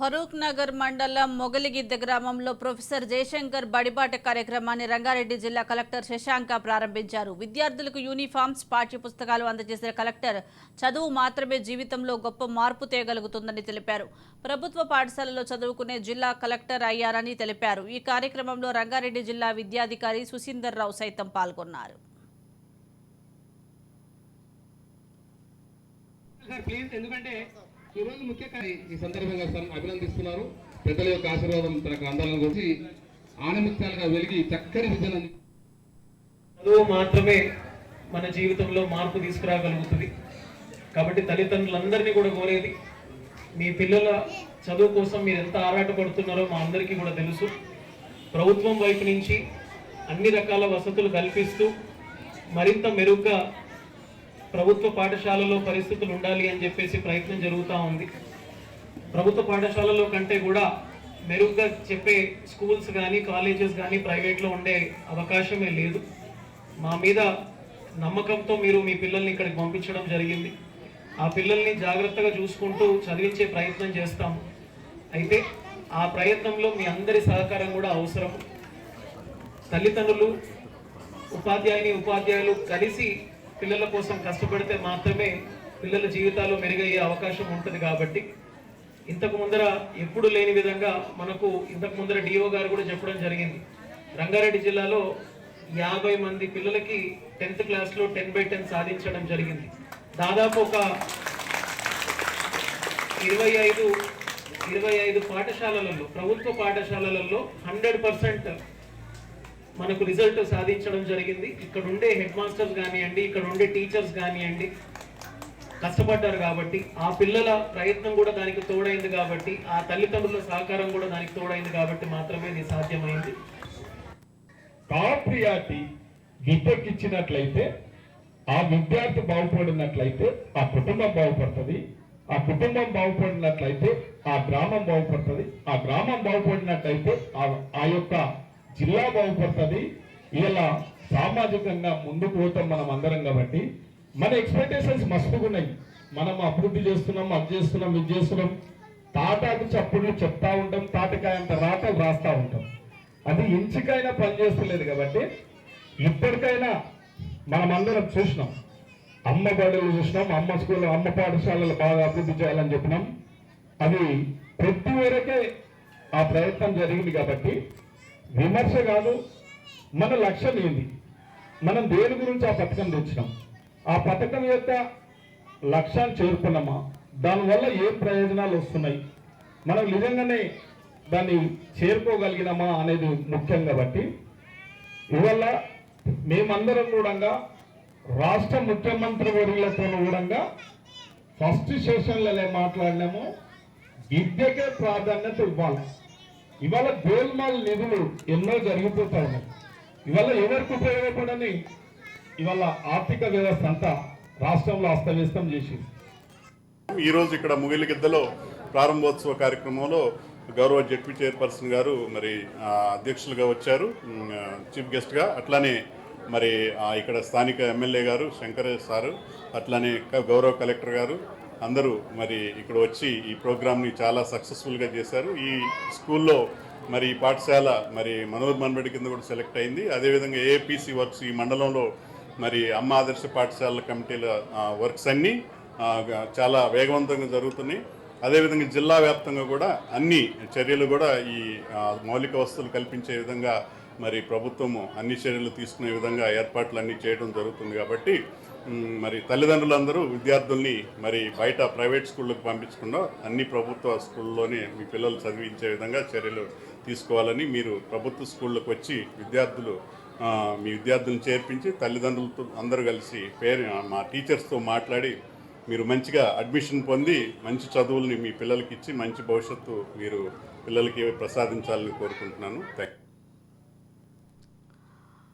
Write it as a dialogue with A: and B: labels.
A: ఫరూక్ నగర్ మండలం మొగలిగిద్ద గ్రామంలో ప్రొఫెసర్ జయశంకర్ బడిబాట కార్యక్రమాన్ని రంగారెడ్డి జిల్లా కలెక్టర్ శశాంక ప్రారంభించారు. విద్యార్థులకు యూనిఫామ్స్ పాఠ్యపుస్తకాలు అందజేసిన కలెక్టర్ చదువు మాత్రమే జీవితంలో గొప్ప మార్పు తేగలుగుతుందని తెలిపారు. ప్రభుత్వ పాఠశాలలో చదువుకునే జిల్లా కలెక్టర్ అయ్యారని తెలిపారు. ఈ కార్యక్రమంలో రంగారెడ్డి జిల్లా విద్యాధికారి సుశీందర్ రావు సైతం పాల్గొన్నారు.
B: ప్లీజ్ ఎందుకంటే ఈ ముఖ్యంగా ముఖ్య ఈ సందర్భంగా అభినందిస్తున్నారు. పెద్దల యొక్క ఆశీర్వాదం తనకు అందాలని గురించి ఆనమిత్యాలుగా వెలిగి చక్కని విద్యను
C: చదువు మాత్రమే మన జీవితంలో మార్పు తీసుకురాగలుగుతుంది. కాబట్టి తల్లిదండ్రులందరినీ కూడా కోరేది మీ పిల్లల చదువు కోసం మీరు ఎంత ఆరాటపడుతున్నారో మా అందరికీ కూడా తెలుసు. ప్రభుత్వం వైపు నుంచి అన్ని రకాల వసతులు కల్పిస్తూ మరింత మెరుగ్గా ప్రభుత్వ పాఠశాలలో పరిస్థితులు ఉండాలి అని చెప్పేసి ప్రయత్నం జరుగుతూ ఉంది. ప్రభుత్వ పాఠశాలలో కంటే కూడా మెరుగ్గా చెప్పే స్కూల్స్ కానీ కాలేజెస్ కానీ ప్రైవేట్లో ఉండే అవకాశమే లేదు. మా మీద నమ్మకంతో మీరు మీ పిల్లల్ని ఇక్కడికి పంపించడం జరిగింది. ఆ పిల్లల్ని జాగ్రత్తగా చూసుకుంటూ చదివించే ప్రయత్నం చేస్తాము. అయితే ఆ ప్రయత్నంలో మీ అందరి సహకారం కూడా అవసరం. తల్లిదండ్రులు ఉపాధ్యాయుని ఉపాధ్యాయులు కలిసి పిల్లల కోసం కష్టపడితే మాత్రమే పిల్లల జీవితాలు మెరుగయ్యే అవకాశం ఉంటుంది కాబట్టి ఇంతకు ముందర ఎప్పుడు లేని విధంగా మనకు ఇంతకు ముందర డిఓ గారు కూడా చెప్పడం జరిగింది. రంగారెడ్డి జిల్లాలో యాభై మంది పిల్లలకి టెన్త్ క్లాస్లో టెన్ బై టెన్ సాధించడం జరిగింది. దాదాపు ఒక ఇరవై ఐదు ఇరవై ఐదు పాఠశాలలలో ప్రభుత్వ పాఠశాలలలో హండ్రెడ్ పర్సెంట్ మనకు రిజల్ట్ సాధించడం జరిగింది. ఇక్కడ ఉండే హెడ్ మాస్టర్స్ కానివ్వండి ఇక్కడ ఉండే టీచర్స్ కానివ్వండి కష్టపడ్డారు కాబట్టి ఆ పిల్లల ప్రయత్నం కూడా దానికి తోడైంది కాబట్టి ఆ తల్లిదండ్రుల సహకారం కూడా దానికి తోడైంది కాబట్టి మాత్రమే ఇది సాధ్యమైంది.
D: టాప్ ప్రియారిటీ విద్యకి ఇచ్చినట్లయితే ఆ విద్యార్థి బాగుపడినట్లయితే ఆ కుటుంబం బాగుపడుతుంది. ఆ కుటుంబం బాగుపడినట్లయితే ఆ గ్రామం బాగుపడుతుంది. ఆ గ్రామం బాగుపడినట్లయితే ఆ ఆ యొక్క జిల్లా బాగుపడుతుంది. ఇలా సామాజికంగా ముందుకు పోతాం మనం అందరం కాబట్టి మన ఎక్స్పెక్టేషన్స్ మస్తుగా ఉన్నాయి మనం అభివృద్ధి చేస్తున్నాం అది చేస్తున్నాం ఇది చేస్తున్నాం. తాటాకు చప్పుడు చెప్తా ఉంటాం తాటకాయ అంత రాత రాస్తా ఉంటాం. అది ఇంచుకైనా పనిచేస్తలేదు కాబట్టి ఇప్పటికైనా మనం అందరం చూసినాం. అమ్మ బడులు చూసినాం అమ్మ స్కూల్ అమ్మ పాఠశాలలు బాగా అభివృద్ధి చేయాలని చెప్పినాం. అది ప్రతి వరకే ఆ ప్రయత్నం జరిగింది కాబట్టి విమర్శ కాదు మన లక్ష్యం ఏంది? మనం దేని గురించి ఆ పథకం తెచ్చినాం? ఆ పథకం యొక్క లక్ష్యాన్ని చేరుకున్నామా? దానివల్ల ఏం ప్రయోజనాలు వస్తున్నాయి? మనం నిజంగానే దాన్ని చేరుకోగలిగినామా అనేది ముఖ్యం కాబట్టి ఇవల్ల మేమందరం కూడా రాష్ట్ర ముఖ్యమంత్రి వర్యులతో కూడా ఫస్ట్ సెషన్లలో మాట్లాడినాము. విద్యకే ప్రాధాన్యత ఇవ్వాలి. ఇవాళ గోల్మాల్ నిధులు ఎన్నో జరిగిపోతా ఉన్నాయి ఇవాళ ఎవరికి ఉపయోగపడని ఇవాళ ఆర్థిక వ్యవస్థ అంతా రాష్ట్రంలో అస్తవ్యస్తం చేసింది.
E: ఈరోజు ఇక్కడ ముగిలిగిద్దలో ప్రారంభోత్సవ కార్యక్రమంలో గౌరవ జడ్పీ చైర్పర్సన్ గారు మరి అధ్యక్షులుగా వచ్చారు. చీఫ్ గెస్ట్గా అట్లానే మరి ఇక్కడ స్థానిక ఎమ్మెల్యే గారు శంకర్ సారు అట్లానే గౌరవ కలెక్టర్ గారు అందరూ మరి ఇక్కడ వచ్చి ఈ ప్రోగ్రామ్ని చాలా సక్సెస్ఫుల్గా చేశారు. ఈ స్కూల్లో మరి ఈ పాఠశాల మరి మనోహర్ మన్బడి కింద కూడా సెలెక్ట్ అయింది. అదేవిధంగా ఏపీసీ వర్క్స్ ఈ మండలంలో మరి అమ్మ ఆదర్శ పాఠశాలల కమిటీల వర్క్స్ అన్నీ చాలా వేగవంతంగా జరుగుతున్నాయి. అదేవిధంగా జిల్లా వ్యాప్తంగా కూడా అన్ని చర్యలు కూడా ఈ మౌలిక వసతులు కల్పించే విధంగా మరి ప్రభుత్వము అన్ని చర్యలు తీసుకునే విధంగా ఏర్పాట్లు అన్నీ చేయడం జరుగుతుంది కాబట్టి మరి తల్లిదండ్రులందరూ విద్యార్థుల్ని మరి బయట ప్రైవేట్ స్కూళ్ళకు పంపించకుండా అన్ని ప్రభుత్వ స్కూల్లోనే మీ పిల్లలు చదివించే విధంగా చర్యలు తీసుకోవాలని మీరు ప్రభుత్వ స్కూళ్ళకు వచ్చి విద్యార్థులు మీ విద్యార్థులను చేర్పించి తల్లిదండ్రులతో అందరూ కలిసి పేరు మా టీచర్స్తో మాట్లాడి మీరు మంచిగా అడ్మిషన్ పొంది మంచి చదువుల్ని మీ పిల్లలకి ఇచ్చి మంచి భవిష్యత్తు మీరు పిల్లలకి ప్రసాదించాలని కోరుకుంటున్నాను. థ్యాంక్